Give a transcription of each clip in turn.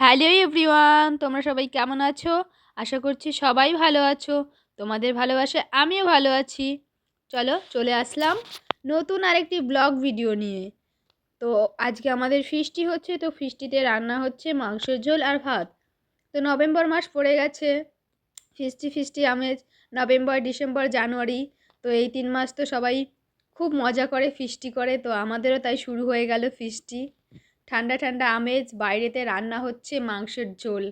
Hello everyone, তোমরা সবাই কেমন আছো? আশা করছি সবাই ভালো আছো। তোমাদের ভালোবাসে আমিও ভালো আছি। চলো, চলে আসলাম নতুন আরেকটি ব্লগ ভিডিও নিয়ে। তো আজকে আমাদের ফিস্টি হচ্ছে, তো ফিস্টিতে রান্না হচ্ছে মাংসের ঝোল আর ভাত। তো নভেম্বর মাস পড়ে গেছে। ফিস্টি ফিস্টি আমেজ নভেম্বর, ডিসেম্বর, জানুয়ারি, তো এই তিন মাস তো সবাই খুব মজা করে, ফিস্টি করে, তো আমাদেরও তাই শুরু হয়ে গেল ফিস্টি। ঠান্ডা ঠান্ডা আমেজ, বাইরেতে রান্না হচ্ছে মাংসের ঝোল।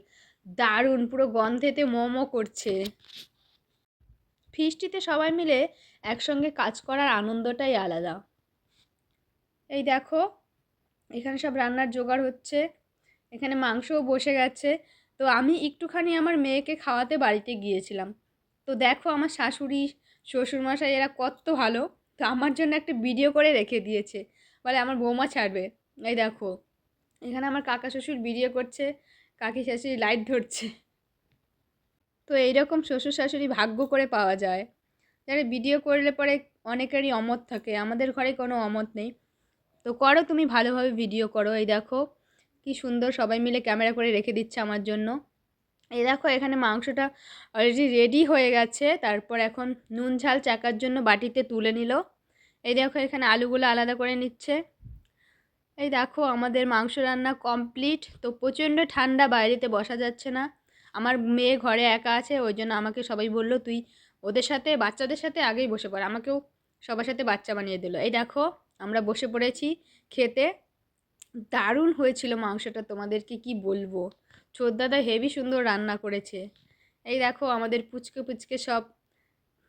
দারুণ, পুরো গন্ধেতে মোমো করছে। ফিস্টিতে সবাই মিলে একসঙ্গে কাজ করার আনন্দটাই আলাদা। এই দেখো, এখানে সব রান্নার জোগাড় হচ্ছে। এখানে মাংসও বসে গেছে। তো আমি একটুখানি আমার মেয়েকে খাওয়াতে বাড়িতে গিয়েছিলাম। তো দেখো আমার শাশুড়ি, শ্বশুরমশাই এরা কত ভালো। তো আমার জন্য একটা ভিডিও করে রেখে দিয়েছে। বলে আমার বৌমা ছাড়বে। এই দেখো, এখানে আমার কাকা শ্বশুর ভিডিও করছে, কাকি শাশুড়ি লাইট ধরছে। তো এইরকম শ্বশুর শাশুড়ি ভাগ্য করে পাওয়া যায়। যারা ভিডিও করলে পরে অনেকেরই অমত থাকে, আমাদের ঘরে কোনো অমত নেই। তো করো, তুমি ভালোভাবে ভিডিও করো, এই দেখো। কি সুন্দর সবাই মিলে ক্যামেরা করে রেখে দিচ্ছে আমার জন্য। এই দেখো, এখানে মাংসটা অলরেডি রেডি হয়ে গেছে। তারপর এখন নুন ঝাল চাকার জন্য বাটিতে তুলে নিল। এই দেখো, এখানে আলুগুলো আলাদা করে নিচ্ছে। এই দেখো, আমাদের মাংস রান্না কমপ্লিট তো প্রচণ্ড ঠান্ডা, বাইরেতে বসা যাচ্ছে না। আমার মেয়ে ঘরে একা আছে, ওই জন্য আমাকে সবাই বলল, তুই ওদের সাথে, বাচ্চাদের সাথে আগেই বসে পড়। আমাকেও সবার সাথে বাচ্চা বানিয়ে দিল। এই দেখো, আমরা বসে পড়েছি খেতে। দারুণ হয়েছিল মাংসটা, তোমাদেরকে কি বলব? ছোদ্দাদা হেভি সুন্দর রান্না করেছে। এই দেখো, আমাদের পুচকে পুচকে সব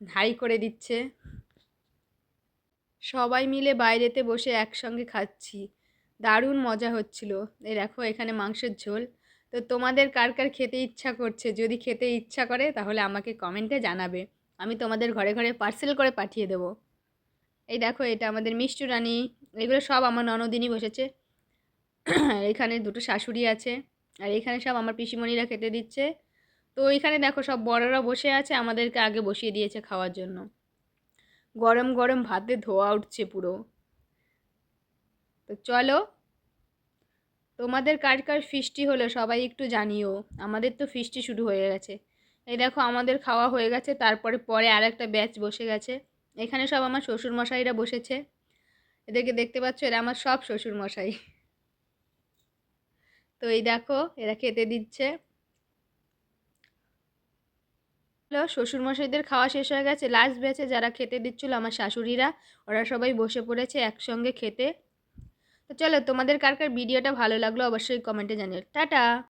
হাই করে দিচ্ছে। সবাই মিলে বাইরেতে বসে একসঙ্গে খাচ্ছি। দারুণ মজা হচ্ছিল। এই দেখো, এখানে মাংসের ঝোল। তো তোমাদের কার কার খেতে ইচ্ছা করছে? যদি খেতে ইচ্ছা করে, তাহলে আমাকে কমেন্টে জানাবে। আমি তোমাদের ঘরে ঘরে পার্সেল করে পাঠিয়ে দেবো। এই দেখো, এটা আমাদের মিষ্টি রানি। এগুলো সব আমার ননদিনই বসেছে। এখানে দুটো শাশুড়ি আছে। আর এখানে সব আমার পিসিমণিরা খেতে দিচ্ছে। তো ওইখানে দেখো, সব বড়রা বসে আছে, আমাদেরকে আগে বসিয়ে দিয়েছে খাওয়ার জন্য। গরম গরম ভাতে ধোয়া উঠছে পুরো। তো চলো, তোমাদের কার কার ফিস্টি হলো সবাই একটু জানিও। আমাদের তো ফিস্টি শুরু হয়ে গেছে। এই দেখো, আমাদের খাওয়া হয়ে গেছে, তারপরে পরে আর একটা ব্যাচ বসে গেছে। এখানে সব আমার শ্বশুরমশাইরা বসেছে। এদেরকে দেখতে পাচ্ছ, এরা আমার সব শ্বশুরমশাই। তো এই দেখো, এরা খেতে দিচ্ছে। শ্বশুরমশাইদের খাওয়া শেষ হয়ে গেছে। লাস্ট ব্যাচে যারা খেতে দিচ্ছিল আমার শাশুড়িরা, ওরা সবাই বসে পড়েছে একসঙ্গে খেতে। তো চলো তোমাদের কার কার ভিডিওটা ভালো লাগল অবশ্যই কমেন্টে জানিও। টাটা!